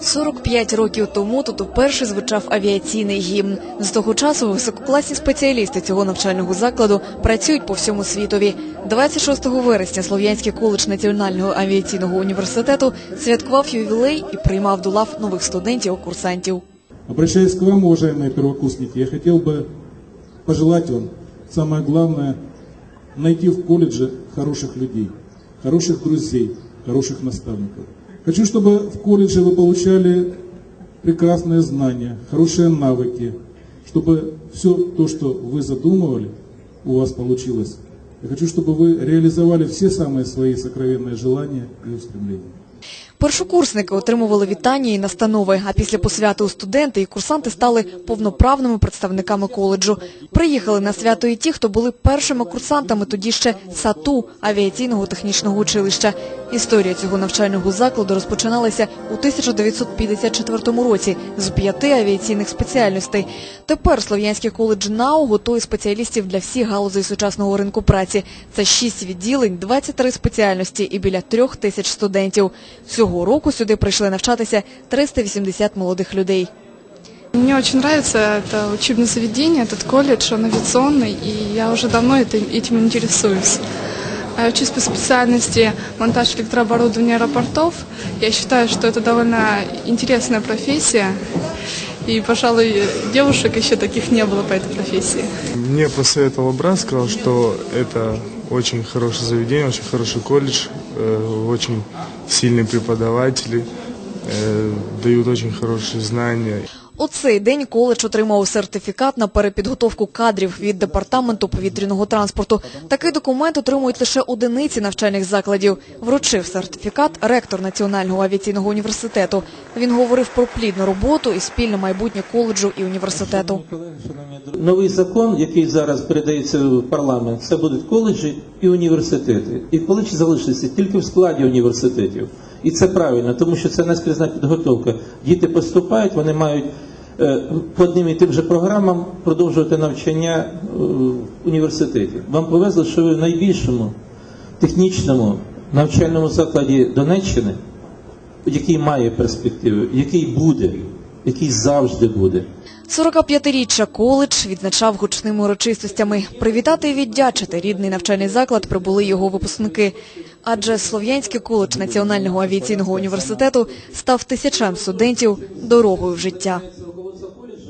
45 років тому тут уперше звучав авіаційний гімн. З того часу висококласні спеціалісти цього навчального закладу працюють по всьому світові. 26 вересня Слов'янський коледж національного авіаційного університету святкував ювілей і приймав до лав нових студентів-курсантів. Обращаюсь к вам, уважаемые первокурсники, я хотел бы пожелать вам самое главное найти в колледже хороших людей. Хороших друзей, хороших наставников. Хочу, чтобы в колледже вы получали прекрасные знания, хорошие навыки, чтобы все то, что вы задумывали, у вас получилось. Я хочу, чтобы вы реализовали все самые свои сокровенные желания и устремления. Першокурсники отримували вітання і настанови, а після посвяту студенти і курсанти стали повноправними представниками коледжу. Приїхали на свято і ті, хто були першими курсантами тоді ще САТУ авіаційного технічного училища. Історія цього навчального закладу розпочиналася у 1954 році з п'яти авіаційних спеціальностей. Тепер Слов'янський коледж НАУ готує спеціалістів для всіх галузей сучасного ринку праці. Це шість відділень, 23 спеціальності і біля трьох тисяч студентів. Цього року сюди прийшли навчатися 380 молодих людей. Мне очень нравится это учебное заведение, этот колледж, он авиационный, и я уже давно это- этим интересуюсь. Я учусь по специальности монтаж электрооборудования аэропортов. Я считаю, что это довольно интересная профессия, и, пожалуй, девушек еще таких не было по этой профессии. Мне посоветовал брат, сказал, что это очень хорошее заведение, очень хороший колледж, э, очень сильные преподаватели, э, дают очень хорошие знания. У цей день коледж отримав сертифікат на перепідготовку кадрів від департаменту повітряного транспорту. Такий документ отримують лише одиниці навчальних закладів. Вручив сертифікат ректор Національного авіаційного університету. Він говорив про плідну роботу і спільне майбутнє коледжу і університету. Новий закон, який зараз передається в парламент, це будуть коледжі і університети. І коледжі залишаться тільки в складі університетів. І це правильно, тому що це наскрізна підготовка. Діти поступають, вони мають по одним і тим же програмам продовжувати навчання е, в університеті. Вам повезло, що ви в найбільшому технічному навчальному закладі Донеччини, який має перспективи, який буде, який завжди буде. 45-річчя коледж відзначав гучними урочистостями. Привітати і віддячити рідний навчальний заклад прибули його випускники. Адже Слов'янський коледж Національного авіаційного університету став тисячам студентів дорогою в життя.